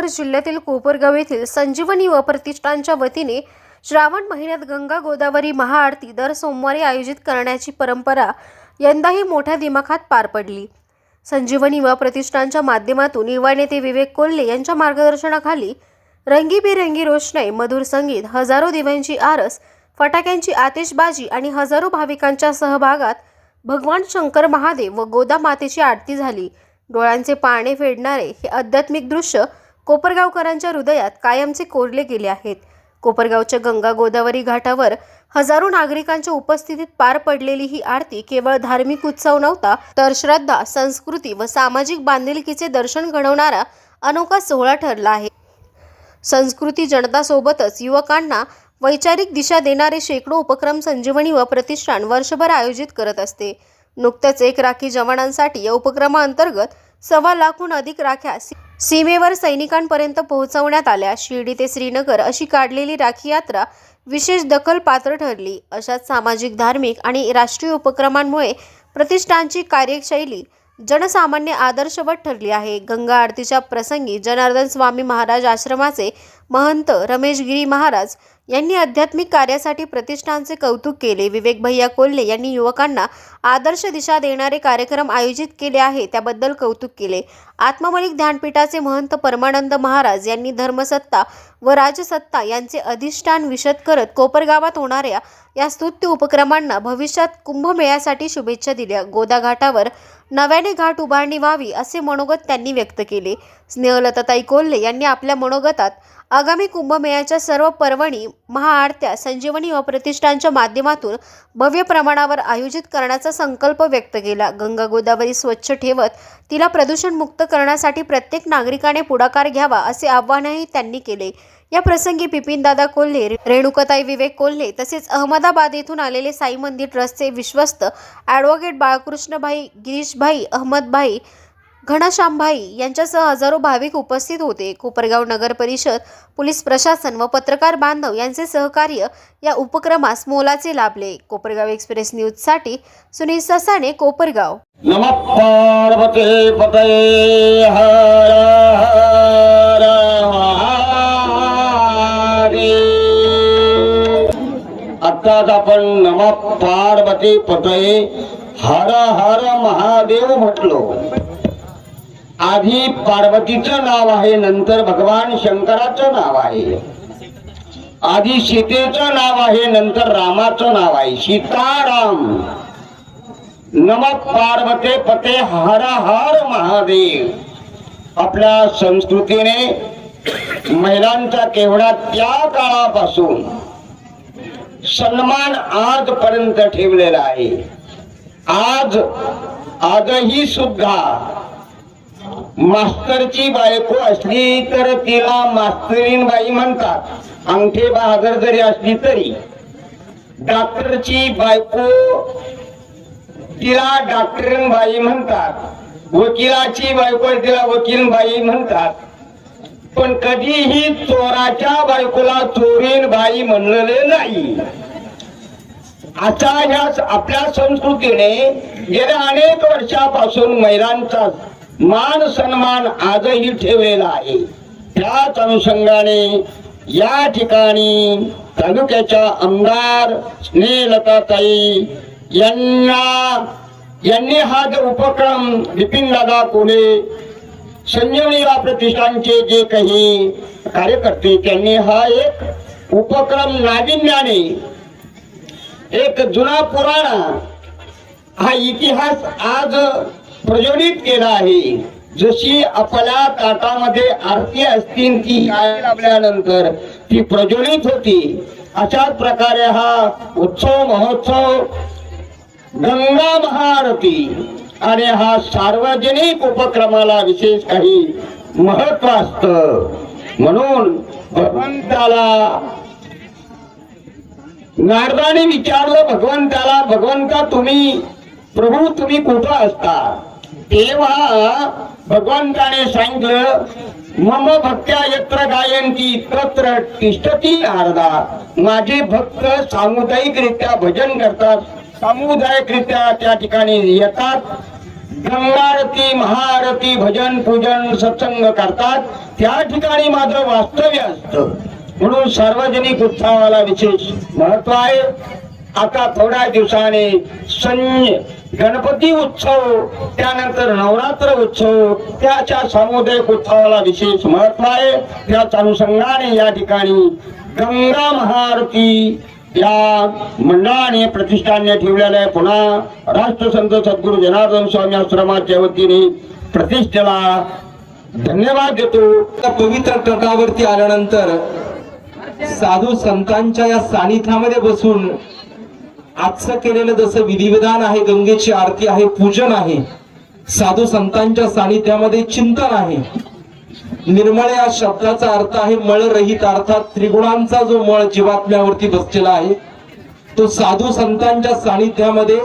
अहमदनगर जिल्ह्यातील कोपरगाव येथील संजीवनी व प्रतिष्ठानच्या वतीने श्रावण महिन्यात गंगा गोदावरी महाआरती दर सोमवारी आयोजित करण्याची परंपरा यंदाही मोठ्या दिमाखात पार पडली. संजीवनी व प्रतिष्ठानच्या माध्यमातून युवा नेते विवेक कोल्हे यांच्या मार्गदर्शनाखाली रंगीबेरंगी रोषणाई मधुर संगीत हजारो दिव्यांची आरस फटाक्यांची आतिषबाजी आणि हजारो भाविकांच्या सहभागात भगवान शंकर महादेव व गोदा मातेची आरती झाली. डोळ्यांचे पाणे फेडणारे हे आध्यात्मिक दृश्य कोपरगावकरांच्या हृदयात कायमचे कोरले गेले आहेत. कोपरगावच्या गंगा गोदावरी घाटावर हजारो नागरिकांच्या उपस्थितीत पार पडलेली ही आरती केवळ धार्मिक उत्सव नव्हता तर श्रद्धा संस्कृती व सामाजिक बांधिलकीचे दर्शन घडवणारा अनोखा सोहळा ठरला आहे. संस्कृती जनतासोबतच युवकांना वैचारिक दिशा देणारे शेकडो उपक्रम संजीवनी व प्रतिष्ठान वर्षभर आयोजित करत असते. नुकत्याच एक राखी जवानांसाठी या उपक्रमाअंतर्गत सव्वा लाखहून अधिक राख्या सीमेवर सैनिकांपर्यंत पोहोचवण्यात आल्या. शिर्डी ते श्रीनगर अशी काढलेली राखी यात्रा विशेष दखल पात्र ठरली. अशाच सामाजिक धार्मिक आणि राष्ट्रीय उपक्रमांमुळे प्रतिष्ठानची कार्यशैली जनसामान्य आदर्शवत ठरली आहे. गंगा आरतीच्या प्रसंगी जनार्दन स्वामी महाराज आश्रमाचे महंत रमेश गिरी महाराज यांनी आध्यात्मिक कार्यासाठी प्रतिष्ठानचे कौतुक केले. विवेक भैया कोल्हे यांनी युवकांना आदर्श दिशा देणारे कार्यक्रम आयोजित केले आहे त्याबद्दल कौतुक केले. आत्ममलिक ध्यानपीठाचे महंत परमानंद महाराज यांनी धर्मसत्ता व राजसत्ता यांचे अधिष्ठान विशद करत कोपरगावात होणाऱ्या या स्तुत्य उपक्रमांना भविष्यात कुंभमेळ्यासाठी शुभेच्छा दिल्या. गोदा घाटावर नव्याने घाट उभारणी व्हावी असे मनोगत त्यांनी व्यक्त केले. स्नेहलताताई कोल्हे यांनी आपल्या मनोगतात आगामी कुंभमेळ्याच्या सर्व पर्वणी महाआरत्या संजीवनी व प्रतिष्ठानच्या माध्यमातून भव्य प्रमाणावर आयोजित करण्याचा संकल्प व्यक्त केला. गंगा गोदावरी स्वच्छ ठेवत तिला प्रदूषणमुक्त करण्यासाठी प्रत्येक नागरिकाने पुढाकार घ्यावा असे आवाहनही त्यांनी केले. या प्रसंगी बिपिनदादा कोल्हे रेणुकाताई विवेक कोल्हे तसेच अहमदाबाद येथून आलेले साई मंदिर ट्रस्टचे विश्वस्त ॲडव्होकेट बाळकृष्णभाई गिरीशभाई अहमदभाई घनश्यामभाई यांच्यासह हजारो भाविक उपस्थित होते. कोपरगाव नगर परिषद पोलीस प्रशासन व पत्रकार बांधव यांचे सहकार्य या उपक्रमास मोलाचे लाभले. कोपरगाव एक्सप्रेस न्यूजसाठी सुनील ससाने कोपरगाव. हर महादेव। आत्ताच आपण नम पार्वती पतये हर हर महादेव म्हटलो. आधी पार्वतीचं नाव आहे नंतर भगवान शंकराचं नाव आहे. आधी सीतेचं नाव आहे नंतर रामाचं नाव आहे. सीताराम. नम पार्वते पते हर हर महादेव. आपल्या संस्कृतीने महिलांचा केवढा त्या काळापासून सन्मान आजपर्यंत ठेवलेला आहे. आज आजही सुद्धा मास्तरची बायको असली तर तिला मास्तरीन बाई म्हणतात. अंगठे बहादर जरी असली तरी. डॉक्टरची बायको तिला डॉक्टरीन बाई म्हणतात. वकिलाची बायको तिला वकील बाई म्हणतात. पण कधीही चोराच्या बायकोला चोरीन बाई म्हणलेले नाही. आता ह्या आपल्या संस्कृतीने गेल्या अनेक वर्षापासून महिलांचा मान सन्मान आजही ठेवलेला आहे. त्याच अनुषंगाने या ठिकाणी तालुक्याच्या आमदार स्नेहलताताई यांना यांनी हा जो उपक्रम बिपिन दादा कोले संजीवनी या प्रतिष्ठानचे जे काही कार्यकर्ते त्यांनी हा एक उपक्रम नाविन्याने एक जुना पुराणा हा इतिहास आज प्रज्वलित केला आहे. जशी आपल्या ताटामध्ये आरती असतील ती लाभल्यानंतर ती प्रज्वलित होती. अशाच प्रकारे हा उत्सव महोत्सव गंगा महाआरती आणि हा सार्वजनिक उपक्रमाला विशेष काही महत्त्व असत म्हणून भगवंताला नारदाने विचारलं भगवंताला भगवंता तुम्ही प्रभू तुम्ही कुठं असता? तेव्हा भगवंताने सांगितलं मम भक्त्या यत्र गायंती तत्र तिष्ठती नारदा. माझे भक्त सामुदायिकरित्या भजन करतात सामुदायिकरित्या त्या ठिकाणी येतात. गंगारती महाआरती भजन पूजन सत्संग करतात. त्या ठिकाणी मात्र वास्तव्य असतं. म्हणून सार्वजनिक उत्सवाला विशेष महत्त्व आहे. आता थोड्या दिवसाने संज गणपती उत्सव त्यानंतर नवरात्र उत्सव त्याच्या सामुदायिक उत्सवाला विशेष महत्त्व आहे. त्याच अनुषंगाने या ठिकाणी गंगा महाआरती या मंडळाने प्रतिष्ठानने ठेवलेल्या आहे. पुन्हा राष्ट्रसंत सद्गुरु जनार्दन स्वामी आश्रमाच्या वतीने प्रतिष्ठेला धन्यवाद देतो. पवित्र तटावरती आल्यानंतर साधू संतांच्या या सानिध्यामध्ये बसून आजचं केलेलं जसं विधिविधान आहे गंगेची आरती आहे पूजन आहे साधू संतांच्या सानिध्यामध्ये चिंतन आहे. निर्मळ या शब्दाचा अर्थ आहे मळरहित अर्थात त्रिगुणांचा जो मळ जीवात्म्यावरती बसलेला आहे तो साधू संतांच्या सानिध्यामध्ये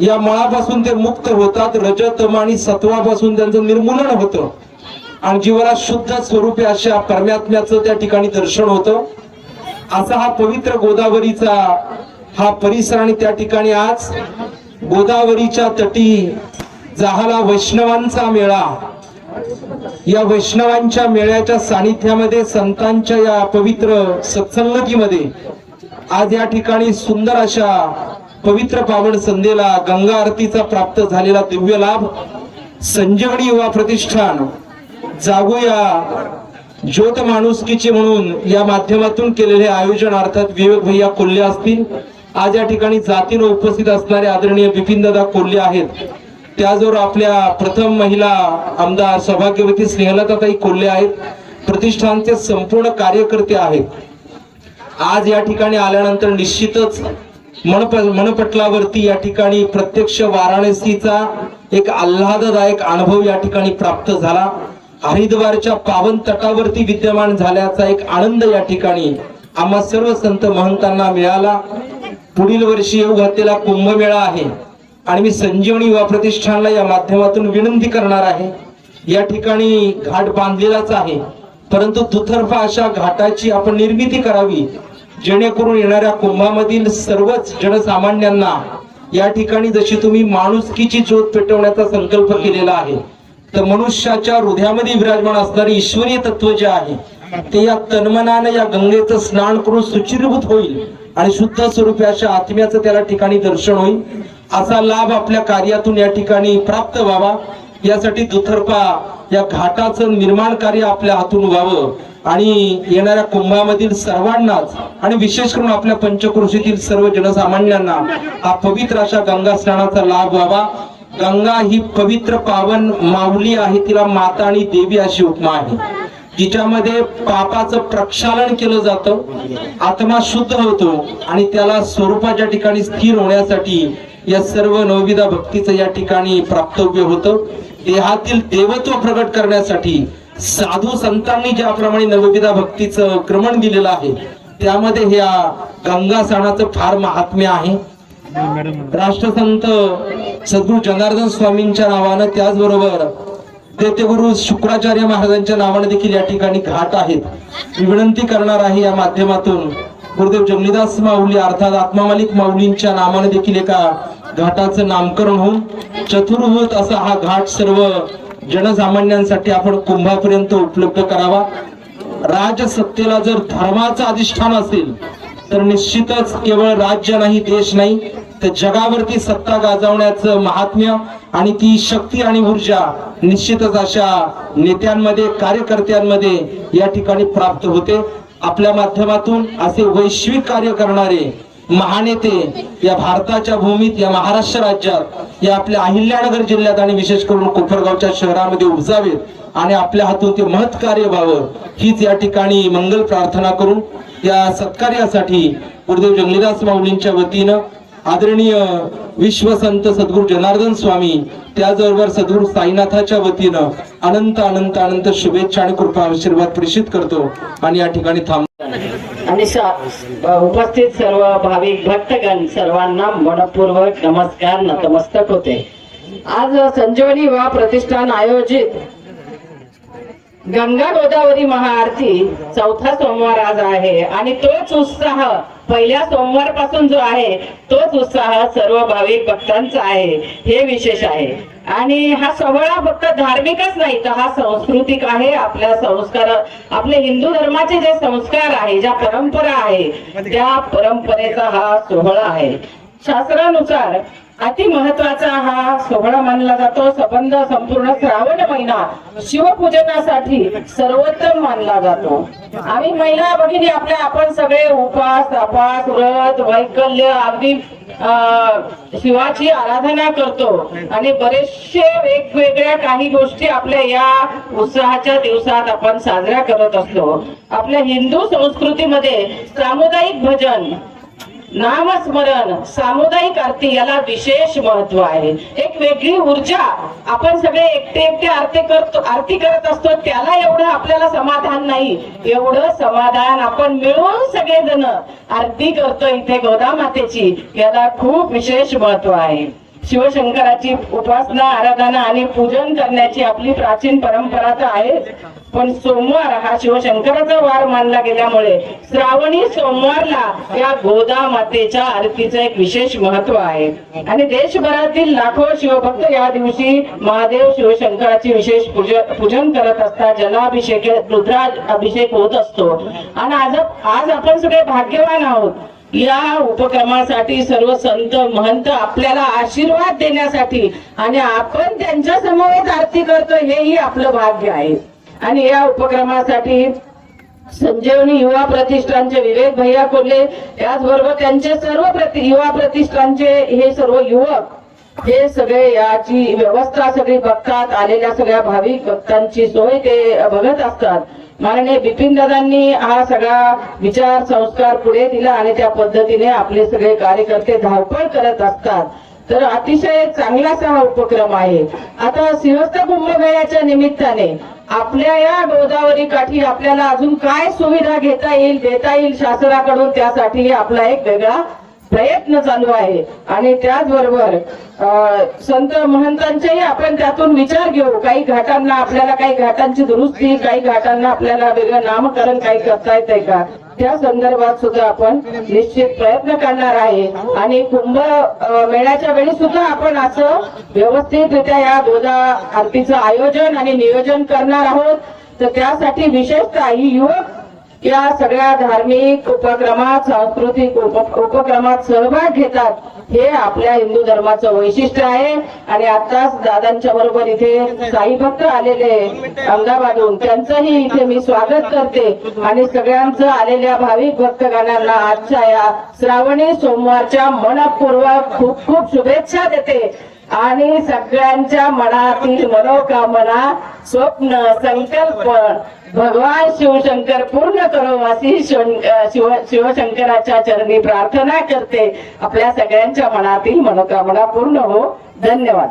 या मळापासून ते मुक्त होतात रजतम आणि सत्वापासून त्यांचं निर्मूलन होतं. आणि जीवाला शुद्ध स्वरूपे अशा परमात्म्याचं त्या ठिकाणी दर्शन होतं. असा हा पवित्र गोदावरीचा हा परिसर आणि त्या ठिकाणी आज गोदावरीच्या तटी जाहाला वैष्णवांचा मेळा. या वैष्णवांच्या मेळ्याच्या सानिध्यामध्ये संतांच्या या पवित्र सत्संगतीमध्ये आज या ठिकाणी सुंदर अशा पवित्र पावन संध्येला गंगा आरतीचा प्राप्त झालेला दिव्य लाभ संजीवनी युवा प्रतिष्ठान जागूया ज्योत माणुसकीचे म्हणून या माध्यमातून केलेले आयोजन अर्थात विवेक भैया कोल्हे असतील आज या ठिकाणी जातीनं उपस्थित असणारे आदरणीय बिपिन कोल्हे आहेत. त्याचबरोबर आपल्या प्रथम महिला आमदार सौभाग्यवती स्नेहलताताई कोल्हे आहेत. प्रतिष्ठानचे संपूर्ण कार्यकर्ते आहेत. आज या ठिकाणी आल्यानंतर निश्चितच मनप मनपटलावरती या ठिकाणी प्रत्यक्ष वाराणसीचा एक आल्हाददायक अनुभव या ठिकाणी प्राप्त झाला. हरिद्वारच्या पावन तटावरती विद्यमान झाल्याचा एक आनंद या ठिकाणी आम्हा सर्व संत महंतांना मिळाला. पुढील वर्षी येऊ कुंभमेळा आहे. आणि मी संजीवनी युवा प्रतिष्ठानला या माध्यमातून विनंती करणार आहे. या ठिकाणी घाट बांधलेलाच आहे. परंतु दुतर्फा अशा घाटाची आपण निर्मिती करावी जेणेकरून येणाऱ्या कुंभामधील सर्वच जनसामान्यांना या ठिकाणी जशी तुम्ही माणुसकीची ज्योत पेटवण्याचा संकल्प केलेला आहे तर मनुष्याच्या हृदयामध्ये विराजमान असणारे ईश्वरीय तत्व जे आहे ते या तन्मनानं या गंगेचं स्नान करून सुचिरभूत होईल. आणि शुद्ध स्वरूपी अशा आत्म्याचं त्याला ठिकाणी दर्शन होईल. असा लाभ आपल्या कार्यातून या ठिकाणी प्राप्त व्हावा. यासाठी दुथर्पा या घाटाचं निर्माण कार्य आपल्या हातून व्हावं. आणि येणाऱ्या कुंभामधील सर्वांनाच आणि विशेष करून आपल्या पंचकृषीतील सर्व जनसामान्यांना हा पवित्र अशा गंगा स्नानाचा लाभ व्हावा. गंगा ही पवित्र पावन माऊली आहे तिला माता आणि देवी अशी उपमा आहे. तिच्यामध्ये पापाचं प्रक्षालन केलं जातं आत्मा शुद्ध होतो आणि त्याला स्वरूपाच्या ठिकाणी स्थिर होण्यासाठी या सर्व नवविधा भक्तीचं या ठिकाणी प्राप्तव्य होतं. देहातील देवत्व प्रकट करण्यासाठी साधू संतांनी ज्याप्रमाणे नवविधा भक्तीचं क्रमण दिलेलं आहे त्यामध्ये ह्या गंगा सणाचं फार महात्म्य आहे. राष्ट्रसंत सद्गुरू जनार्दन स्वामींच्या नावानं त्याचबरोबर गुरु शुक्राचार्य महाराजांच्या नावाने देखील या ठिकाणी घाट आहेत. मी विनंती करणार आहे या माध्यमातून गुरुदेव जगनिदास माऊली अर्थात आत्मा मालिक माऊलींच्या नावाने देखील एका घाटाचं नामकरण होऊन चतुर्भूत असा हा घाट सर्व जनसामान्यांसाठी आपण कुंभापर्यंत उपलब्ध करावा. राजसत्तेला जर धर्माचं अधिष्ठान असेल तर निश्चितच केवळ राज्य नाही देश नाही तर जगावरती सत्ता गाजवण्याचं महात्म्य आणि ती शक्ती आणि ऊर्जा निश्चितच अशा नेत्यांमध्ये कार्यकर्त्यांमध्ये या ठिकाणी प्राप्त होते. आपल्या माध्यमातून असे वैश्विक कार्य करणारे महानेते या भारताच्या भूमीत या महाराष्ट्र राज्यात या आपल्या अहिल्यानगर जिल्ह्यात आणि विशेष करून कोपरगावच्या शहरामध्ये उपजावेत आणि आपल्या हातून ते महत् कार्य व्हावं हीच या ठिकाणी मंगल प्रार्थना करून या सत्कार्यासाठी गुरुदेव जंगलीदास माऊलींच्या वतीनं आदरणीय विश्वसंत सद्गुरू जनार्दन स्वामी त्याचबरोबर सद्गुरू साईनाथाच्या वतीनं अनंत अनंत अनंत शुभेच्छा आणि कृपा आशीर्वाद प्रेषित करतो आणि या ठिकाणी थांब आणि उपस्थित सर्व भाविक भक्तगण सर्वांना मनपूर्वक नमस्कार नतमस्तक होते. आज संजीवनी विवाह प्रतिष्ठान आयोजित गंगा गोदावरी महाआरती चौथा सोमवार आज आहे. आणि तोच उत्साह पहिल्या सोमवारपासून जो आहे तोच उत्साह सर्व भाविक भक्तांचा आहे. हे विशेष आहे. आणि हा सोहळा फक्त धार्मिकच नाही तर हा सांस्कृतिक आहे. आपल्या संस्कार आपले हिंदू धर्माचे जे संस्कार आहे ज्या परंपरा आहे त्या परंपरेचा हा सोहळा आहे. शास्त्रानुसार अति महत्त्वाचा हा सोहळा मानला जातो. संबंध संपूर्ण श्रावण महिना शिवपूजनासाठी सर्वोत्तम मानला जातो. आम्ही महिला भगिनी आपल्या आपण सगळे उपास तपास व्रत वैकल्य अगदी अं, शिवाची आराधना करतो. आणि बरेचसे वेगवेगळ्या काही गोष्टी आपल्या या उत्साहाच्या दिवसात आपण साजऱ्या करत असतो आपल्या हिंदू संस्कृतीमध्ये सामुदायिक भजन नामस्मरण सामुदायिक आरती याला विशेष महत्त्व आहे. एक वेगळी ऊर्जा आपण सगळे एकटे एकटे आरती करतो आरती करत असतो त्याला एवढं आपल्याला समाधान नाही. एवढं समाधान आपण मिळून सगळेजण आरती करतो इथे गोदामातेची. याला खूप विशेष महत्त्व आहे. शिवशंकराची उपासना आराधना आणि पूजन करण्याची आपली प्राचीन परंपरा तर आहे. पण सोमवार हा शिवशंकराचा वार मानला गेल्यामुळे श्रावणी सोमवारला या गोदा मातेच्या आरतीचं एक विशेष महत्त्व आहे. आणि देशभरातील लाखो शिवभक्त या दिवशी महादेव शिवशंकराची विशेष पूजन पूजन करत असतात. जलाभिषेक रुद्रा अभिषेक होत असतो. आणि आज आज आपण सगळे भाग्यवान आहोत. या उपक्रमासाठी सर्व संत महंत आपल्याला आशीर्वाद देण्यासाठी आणि आपण त्यांच्या समवेत आरती करतो हेही आपलं भाग्य आहे. आणि या उपक्रमासाठी संजीवनी युवा प्रतिष्ठानचे विवेक भैया कोल्हे याचबरोबर त्यांचे सर्व प्रति युवा प्रतिष्ठानचे हे सर्व युवक हे सगळे याची व्यवस्था सगळी बघतात आलेल्या सगळ्या भाविक भक्तांची सोय ते बघत असतात. माननीय बिपिन दादांनी हा सगळा विचार संस्कार पुढे दिला आणि त्या पद्धतीने आपले सगळे कार्यकर्ते धावपळ करत असतात. तर अतिशय चांगलासा हा उपक्रम आहे. आता सिंहस्थ कुंभमेळ्याच्या निमित्ताने आपल्या या गोदावरी काठी आपल्याला अजून काय सुविधा घेता येईल देता येईल शासनाकडून त्यासाठी आपला एक वेगळा प्रयत्न चालू आहे. आणि त्याचबरोबर संत महंतांचेही आपण त्यातून विचार घेऊ. काही घाटांना आपल्याला काही घाटांची दुरुस्ती काही घाटांना आपल्याला वेगळं नामकरण काही करता येत आहे का? त्या संदर्भात सुद्धा आपण निश्चित प्रयत्न करणार आहे. आणि कुंभ मेळ्याच्या वेळी सुद्धा आपण असं व्यवस्थितरित्या या गोदा आरतीचं आयोजन आणि नियोजन करणार आहोत. तर त्यासाठी विशेषतः ही युवक या सगळ्या धार्मिक उपक्रमात सांस्कृतिक उप- उपक्रमात सहभाग घेतात. हे आपल्या हिंदू धर्माचं वैशिष्ट्य आहे. आणि आताच दादांच्या बरोबर इथे साई भक्त आलेले अहमदाबादहून त्यांचंही इथे मी स्वागत करते. आणि सगळ्यांचं आलेल्या भाविक भक्तगणांना आजच्या या श्रावणी सोमवारच्या मनपूर्वक खूप खूप शुभेच्छा देते. आणि सगळ्यांच्या मनातील मनोकामना स्वप्न संकल्प भगवान शिवशंकर पूर्ण करो अशी शिव- शिवशंकराच्या चरणी प्रार्थना करते. आपल्या सगळ्यांच्या मनातील मनोकामना पूर्ण हो. धन्यवाद.